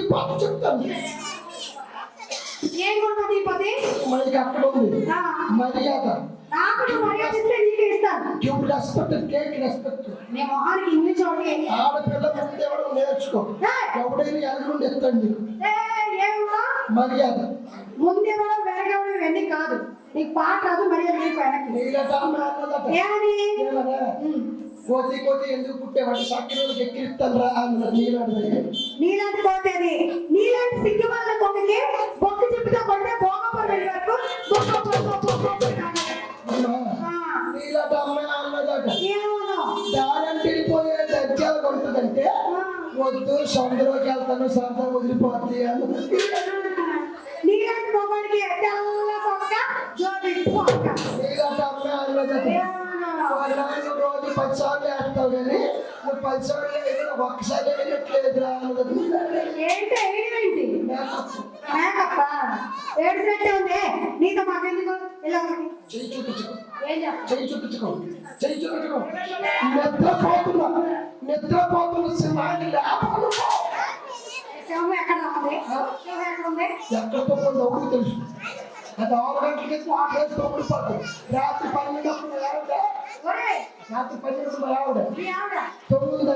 ఈ పాత చెప్తాను ఏం పది మనకి అక్కడ ఉంది. మర్యాద నాకు మర్యాద ఇస్తే నీకే ఇస్తాను డ్యూ రెస్పెక్ట్ టేక్ రెస్పెక్ట్ నీ మొహానికి ఇంగ్లీష్ ఒకటి ఆడపిల్ల ముందు ఎవరు నేర్చుకో. ఏయ్! ఎవడైనా ఎదురుండి ఎత్తండి. ఏ, ఏమన్నా మర్యాద. ఇవన్నీ కాదు. నీకు పాట రాదు అన్నదట ఏమని కోతి కోతి ఎందుకు పుట్టేవాడు సక్కిరోజు ఎక్కిరిస్తాను రా నీలాంటి నీలాంటి కోతేది నీలాంటి సిగ్గు వాళ్ళ కొడుకే బొక్కు చెప్పుతో కొడితే భోగపడి వరకు నీలాట అమ్మాయి అన్నదట దారంటే వెళ్ళిపోయే దర్జాలు కొడుతుందంటే వద్దు సముద్రంలోకి వెళ్తాను సరదా వదిలిపోద్ది అన్నది నీలాంటి మొబైల్కి తెల్ల రోజు పది సార్లు వేస్తావు కానీ నువ్వు పది సార్లు వేయకుండా ఒక్కసారి వేయట్లేదురా నీతో మాకెందుకు? ఇలా చెయ్యి చూపించుకో ఏం చెప్ప చెయ్యి చూపించుకో. చెయ్యి చూపించుకో. నిద్రపోతున్నా. నిద్రపోతున్న సింహాన్ని లేపాలి శవం ఎక్కడ ఉంది శవం ఎక్కడ ఉంది? ఎక్కడ పోతుందో ఒకటి తెలుసు. అది ఆరు గంటలకి ఆటేసి తొమ్మిది పడుతుంది రాత్రి పన్నెండు ఆవిడ ఒరే! రాత్రి పన్నెండు ఆవిడ మీ ఆవిడ? తొమ్మిది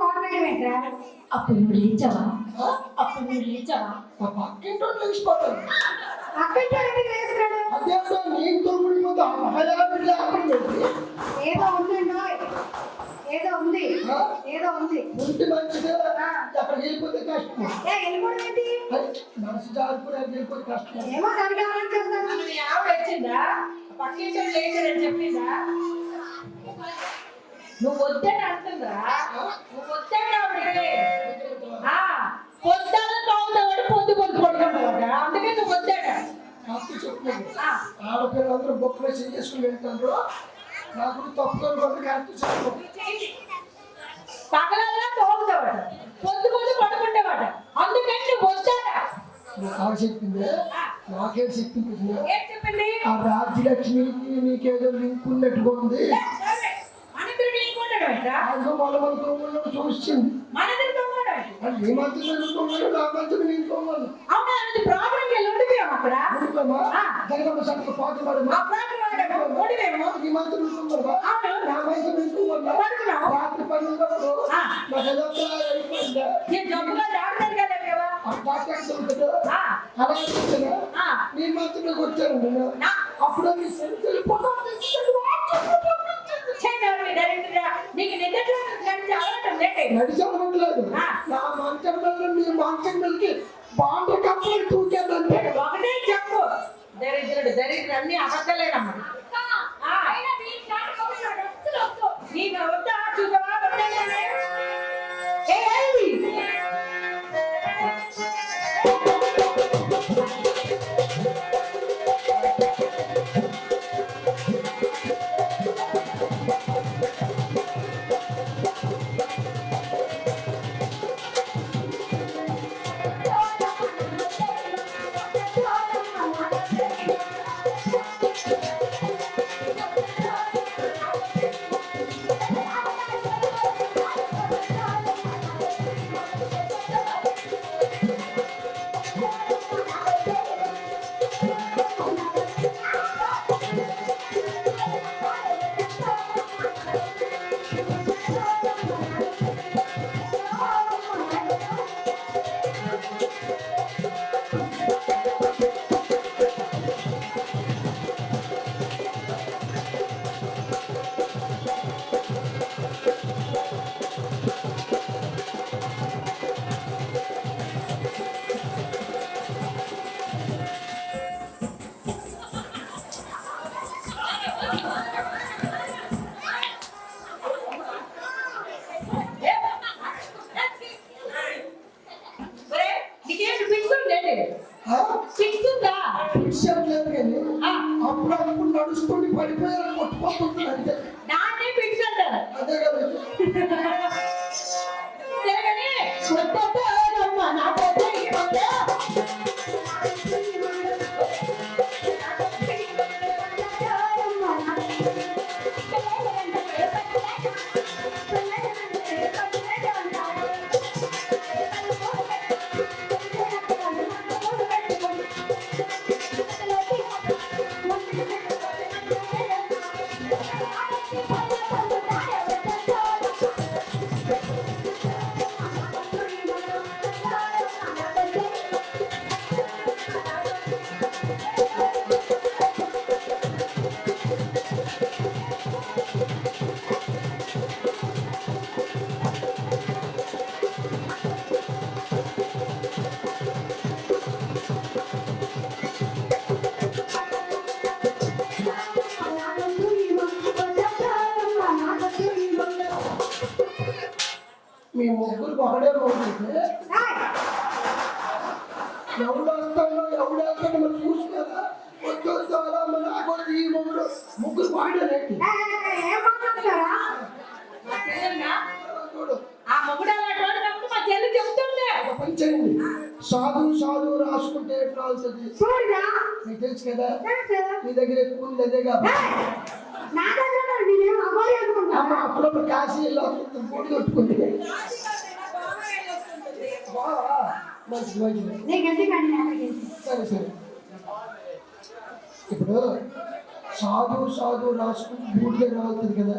కాంట్రాక్ట్ ఏంట్రా అప్పుడు నువ్వు లేచావా? అప్పుడు నువ్వు లేచావా మా పక్కింటో లేచిపోతాను అక్కడి ఎందుకు వేస్తున్నాడు అదేంటో నేను తొమ్మిది ముందు ఆ మహిళ లేకుండా ఏదో ఉందండో ఏదో ఉంది. ఏదో ఉంది. ఉంటే మంచిదే. అక్కడికి వెళ్ళిపోతే కష్టం. మనసు కష్టం. ఏమో దానికి ఆవిడ వచ్చిందా పక్కింటి లేచాడని చెప్పిందా? నువ్వు వద్దని అంటుందా? నువ్వు వద్దని ఆవిడకి చెప్తున్నాను ఆడపిల్లలందరూ బొక్కలు చేసుకుని వెళ్తారు నాకు తప్పుకొని పడి కరెక్ట్ చెప్పు. పగలల్లా తాగుతావాడు పొద్దు పొద్దు పడుకుంటేవాడు అందుకని నువ్వు వద్దాడ నాకు చెప్పింది. నాకేం చెప్పింది? చెప్పింది? ఆ రాజ్యలక్ష్మికి నీకేదో లింక్ ఉన్నట్టుగా ఉంది. చూసింది. మన ఇద్దరు తమ్ముడు అది నీ మంత్రి తొమ్మిది నా మంత్రి నేను తొమ్మిది అవునా అది ప్రాబ్లంకి వెళ్ళి ఉండిపోయాం అక్కడ అనుకోమా జగదమ్మ సంఖ్య పాటు ఆ పడమా ప్రాబ్లం ఉండిపోయాము ఈ మంత్రి ఉంటుందా అవును నా మంత్రి ఉంటుందా పడుకున్నాం రాత్రి పన్నెండు ఆ. అన్ని అబద్ధాలేనమ్మా. అప్పుడప్పుడు నడుచుకుంటూ పడిపోయారు కొట్టుకోతుంది అంతే. ఒకడే రోజు ఏయ్, ఎవడు వస్తాడో ఎవడు వెళ్తాడో మరి చూసుకోరా వద్దు చాలా మన ఆగొద్దు ఈ ముగ్గురు ముగ్గురు మా మొగుడు అలాంటి వాడు కాబట్టి మా చెల్లి చెబుతుంది ఒక పని చేయండి. సాధు సాధు రాసుకుంటే ఎట్లా చూడరా. మీకు తెలుసు కదా? నీ దగ్గర ఎక్కువ ఉంది అదే కాబట్టి అప్పుడప్పుడు కాశీ వెళ్ళి వస్తుంది పొడి కొట్టుకుంది బాగా మంచిది మంచిది నీకు ఎందుకండి అక్కడికి సరే సరే ఇప్పుడు సాధు సాధు రాసుకుని బూడిద రావుతుంది కదా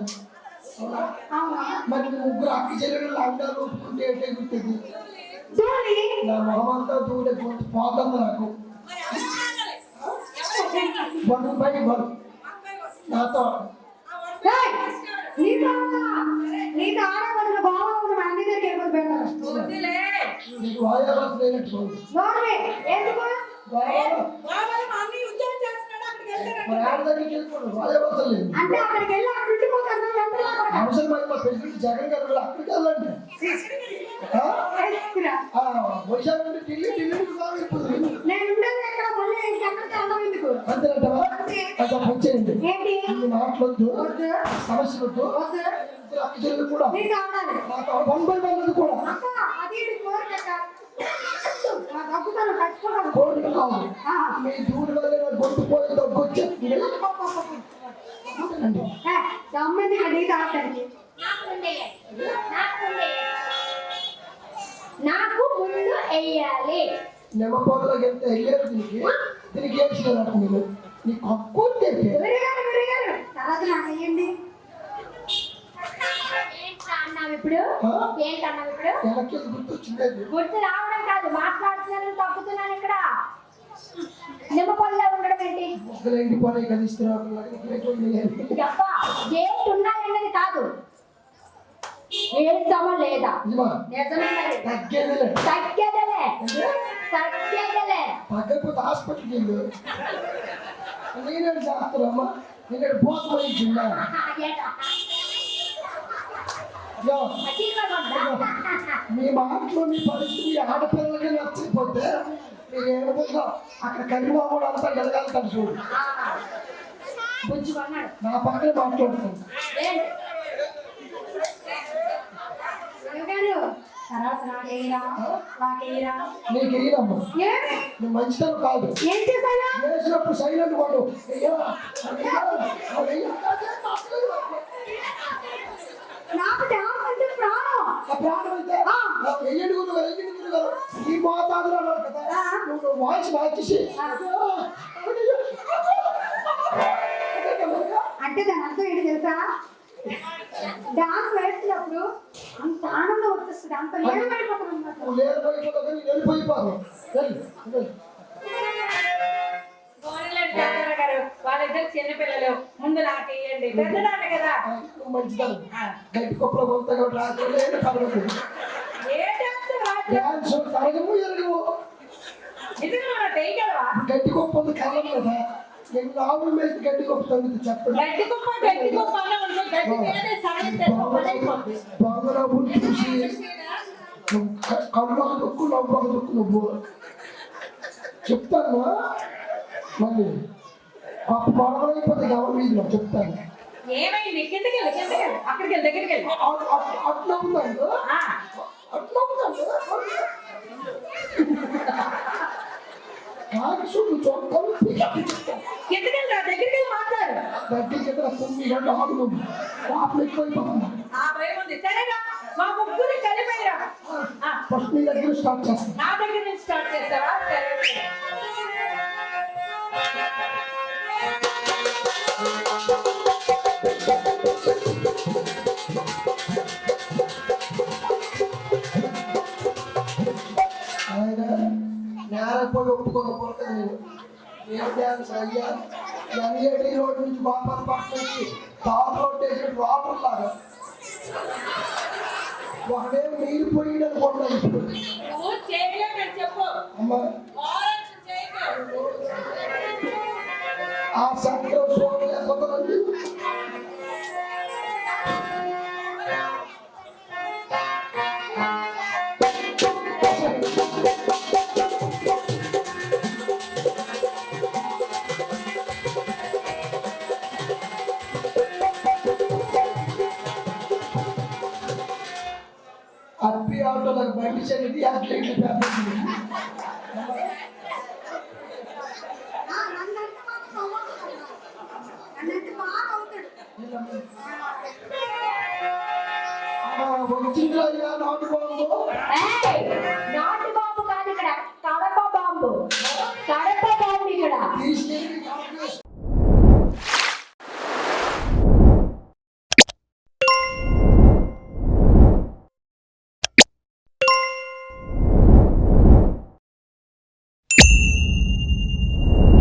అవునా? అవునా మరి మీ ముగ్గురు అక్క చెల్లెలు అండాలు ఒప్పుకుంటే ఏంటే గుర్తుంది చూడండి నా మొహమంతా దూరే పోతుంది నాకు వన్ బై వన్ నాతో ఏయ్, నీతో నీతో ఆడవాళ్ళు బాగుంది మా అన్ని దగ్గర వెళ్ళిపోతే బెటర్ వద్దులే. నీకు లేనట్టు చేస్తున్నాడు అక్కడికి వెళ్తారంట. మరి ఆడ దగ్గరికి వెళ్ళిపోడు. వాయావాసం లేదు అంటే అక్కడికి వెళ్ళి అవసరం మరి మా ప్రెసిడెంట్ జగన్ గారు వాళ్ళు అక్కడికి వెళ్ళండి. వైజాగ్ నుండి ఢిల్లీ ఢిల్లీ అంతేనంటావా? సమస్య వద్దు. చెల్లెలు కూడా వన్ బై వన్ అది కూడా కోరిక కావాలి మీ దూడి వల్ల గొంతు పోయి దగ్గు వచ్చేస్తుంది నీకు ముందు వెయ్యాలి నిమ్మపోతలోకి వెళ్తే వెళ్ళేది దీనికి. దీనికి ఏం చేయాలంట మీరు? నీకు హక్కు తెలిపే విరిగాను విరిగాను తర్వాత నాకు ఇప్పుడు? ఏంటి అన్నావు ఇప్పుడు? గుర్తు రావడం కాదు. మాట్లాడుతున్నాను తప్పుతున్నాను ఇక్కడ. నిమ్మపల్లిలో ఉండడం ఏంటి? మొక్కలు ఎండిపోయి కదిస్తున్నాడు చెప్పా ఏంటి ఉన్నాయన్నది కాదు. లేదా? నిజమా? నిజమే మరి? తగ్గేదిలే. తగ్గేదలే. తగ్గేదలే. తగ్గకపోతే హాస్పిటల్కి వెళ్ళు. నేనేడు చేస్తానమ్మా నేను పోతమని జిల్లా. యో, మీ మాటలో మీ పరిస్థితి ఆడపిల్లలకి నచ్చకపోతే మీరు ఏమవుతుందో అక్కడ కరిమామూడు అంతా ఎదగాలి చూడు. నా పక్కనే మాట్లాడుతుంది ఏంటి విరిగాను తర్వాత నాకేయరా నాకేయరా నీకు వేయనమ్మా ఏం నువ్వు మంచితనం కాదు వేసినప్పుడు సైలెంట్ వాడు అయ్యా అయ్యా, అయ్యా. నాకు డాన్స్ అంటే ప్రాణం ఆ ప్రాణం అయితే ఆ. వెయ్యండి గురువు వెయ్యండి గురువు గారు ఈ మోతాదులో అన్నారు కదా అంటే దాని అర్థం ఏంటి తెలుసా? డాన్స్ వేస్తున్నప్పుడు అంత ఆనందం వచ్చేస్తుంది. అంత లేదు నేను వాళ్ళిద్దరు చిన్న పిల్లలు. ముందు నాకు ఇవ్వండి పెద్దదాన్ని కదా. మంచిదాన్ని. గడ్డి కుప్పలో కొంత రాత్రి లేదు కలవదు ఏ డాన్స్ రాదు డ్యాన్స్ తరగము ఎరగము నిజంగా మనం చేయగలవా గడ్డి కుప్ప ఉంది కళ్ళం కదా నేను ఆవులు గడ్డి కుప్ప తగ్గుతుంది చెప్పండి. గడ్డి కుప్ప గడ్డి కుప్ప మీద చూసి. దుక్కు నవ్వు ఒక దుక్కు నువ్వు చెప్తాను మళ్ళీ. పాప పడవైపోతే ఎవరి వీధిలో చెప్తాను. ఏమైంది? కిందకి వెళ్ళి కిందకి వెళ్ళి. అక్కడికి వెళ్ళి దగ్గరికి వెళ్ళి. అట్- అట్- అట్లా ఉందండి. కాకి చూడు చొక్కలు కిందకి వెళ్ళి రా, దగ్గరికి మాట్లాడు. గడ్డి కింద తొమ్మిది గంటల ఆగు నువ్వు పాపలు ఎక్కువైపోతుంది. ఆ భయం ఉంది. సరేగా మా ముగ్గురు కలిపోయిరా. ఆ, ఫస్ట్ నీ దగ్గర స్టార్ట్ చేస్తాను నా దగ్గర డ్యాన్స్ అయ్యా ఎన్ఏటి రోడ్ నుంచి బాపర్ పక్క నుంచి తార్ రోడ్ వేసి వాటర్ లాగా ఒకడే నీళ్ళు పోయి అనుకుంటాను ఇప్పుడు ఆ సంఖ్య సోని లేకపోతే బండి చెల్లిది అట్లయితే పెద్దది ఆ, నన్నంటే